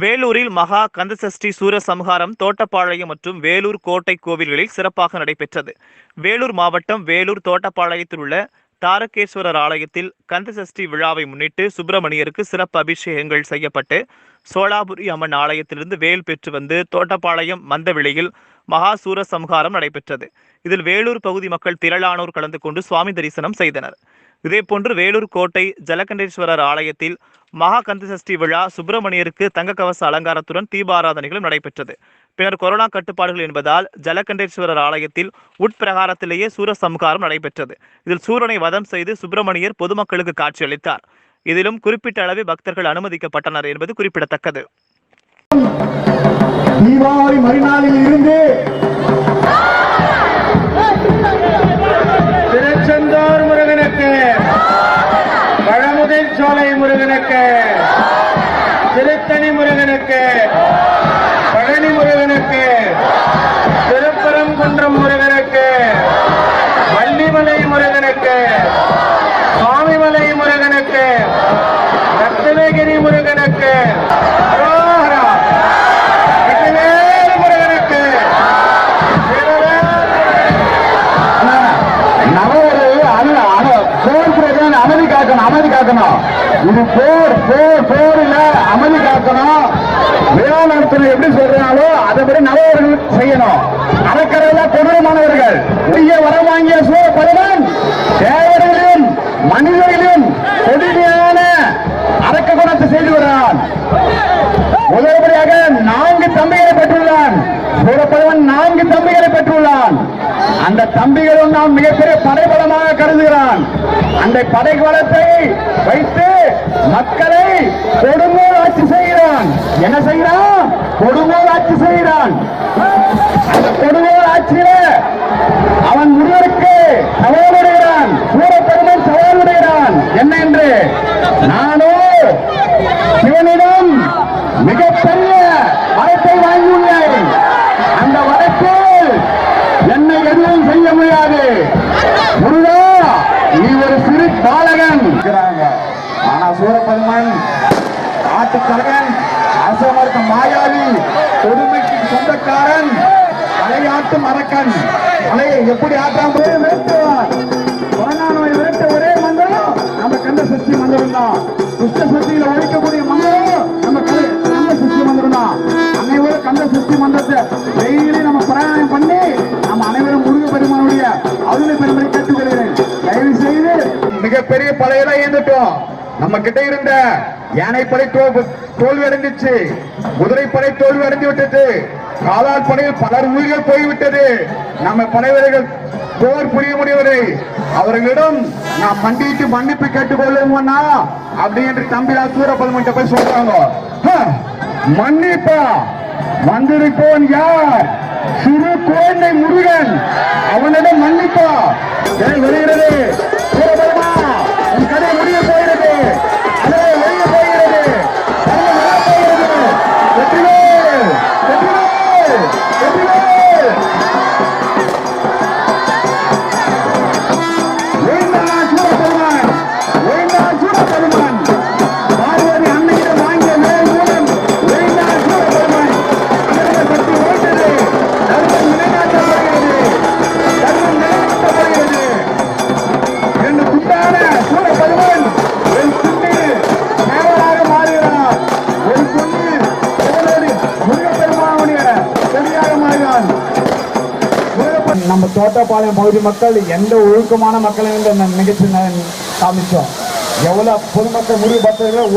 வேலூரில் மகா கந்தசஷ்டி சூரசம்ஹாரம் தோட்டப்பாளையம் மற்றும் வேலூர் கோட்டை கோவில்களில் சிறப்பாக நடைபெற்றது. வேலூர் மாவட்டம் வேலூர் தோட்டப்பாளையத்தில் உள்ள தாரகேஸ்வரர் ஆலயத்தில் கந்தசஷ்டி விழாவை முன்னிட்டு சுப்பிரமணியருக்கு சிறப்பு அபிஷேகங்கள் செய்யப்பட்டு சோலாபுரி அம்மன் ஆலயத்திலிருந்து வேல் பெற்று வந்து தோட்டப்பாளையம் மந்தவெளியில் மகா சூரசம்ஹாரம் நடைபெற்றது. இதில் வேலூர் பகுதி மக்கள் திரளானோர் கலந்து கொண்டு சுவாமி தரிசனம் செய்தனர். இதேபோன்று வேலூர் கோட்டை ஜலகண்டேஸ்வரர் ஆலயத்தில் மகா கந்தசஷ்டி விழா சுப்பிரமணியருக்கு தங்க கவச அலங்காரத்துடன் தீபாராதனைகளும் நடைபெற்றது. பின்னர் கொரோனா கட்டுப்பாடுகள் என்பதால் ஜலகண்டேஸ்வரர் ஆலயத்தில் உட்பிரகாரத்திலேயே சூரசம்ஹாரம் நடைபெற்றது. இதில் சூரனை வதம் செய்து சுப்பிரமணியர் பொதுமக்களுக்கு காட்சியளித்தார். இதிலும் குறிப்பிட்ட அளவில் பக்தர்கள் அனுமதிக்கப்பட்டனர் என்பது குறிப்பிடத்தக்கது. தீபாவளி மறுநாளில் இருந்து இது போர் போர் போர் இல்ல அமைதி காக்கணும். விழா நடத்தணும் எப்படி சொல்றாங்களோ அதைபடி நவர்கள் செய்யணும். அறக்கரையில் கொடூரமானவர்கள் பெரிய வரம் வாங்கிய சூழப்படுவன் தேவர்களிலும் மனிதர்களிலும் கொடுமையான அரக்க குணத்தை செய்து வரான் முதல்படியாக நான்கு தம்பிகளை பெற்றுள்ளான். சூரப்பதவன் நான்கு தம்பிகளை பெற்றுள்ளான். அந்த தம்பிகளும் நாம் மிகப்பெரிய படைபலமாக கருதுகிறான். அந்த படைபலத்தை வைத்து மக்களை கொடுங்கோல் ஆட்சி செய்கிறான். என்ன செய்கிறான்? கொடுங்கோல் ஆட்சி செய்கிறான். அந்த கொடுங்கோல் ஆட்சியில அவன் முருகனுக்கு சவால் விடுகிறான். சூரப்பெருமன் சவால் விடுகிறான். என்ன என்று? நானோ சிவனிடம் மிகப்பெரிய வரத்தை வாங்கியுள்ளேன். அந்த வரத்தில் என்னை எதுவும் செய்ய முடியாது. முருகா நீ ஒரு சிறு ஆனா சூரபெருமன் ஆட்டுக்கலகன் அரசமர்க்க மாயாவி கொடுமைக்கு சொந்தக்காரன் தலையாட்டு மரக்கன். தலையை எப்படி ஆட்டாம விரட்டுவார். கொரோனா நோய் விரட்ட ஒரே மந்திரம் நம்ம கந்த சஷ்டி மந்திரம் தான். துஷ்ட சக்தியில ஒழிக்கக்கூடிய மந்திரம் நம்ம கந்த கந்த சஷ்டி மந்திரம் தான். அனைவரும் கந்த சஷ்டி மந்திரத்தை டெய்லி நம்ம பிரயாணம் பண்ணி நம்ம அனைவரும் முருக பெருமானுடைய அருளை பெருமை கேட்டுக்கொள்கிறேன். தயவு செய்து மிகப்பெரிய படையெல்லாம் ஏந்துட்டோம். நம்ம கிட்ட இருந்த யானைப்படை தோ- தோல்வி அடைஞ்சிச்சு குதிரைப்படை தோல்வி அடைந்து விட்டது காலால் படையில் பலர் உயிர்கள் போய்விட்டது. நம்ம படைவீரர்கள் போர் புரிய முடியவில்லை. அவர்களிடம் நாம் மண்டிட்டு மன்னிப்பு கேட்டுக்கொள்ளுவோம்னா அப்படி என்று தம்பிரா சூரபல்மன்ட்ட போய் சொல்றாங்க. மன்னிப்பா வந்திருப்போன் யார்? சிறு குழந்தை முருகன் அவனிடம் மன்னிப்பா. வருகிறது? Happy நம்ம தோட்டப்பாளையம் பகுதி மக்கள் எந்த ஒழுக்கமான மக்களும் நிகழ்ச்சி காமிச்சோம். எவ்வளவு பொதுமக்கள் முடிவு பார்த்தீங்களோ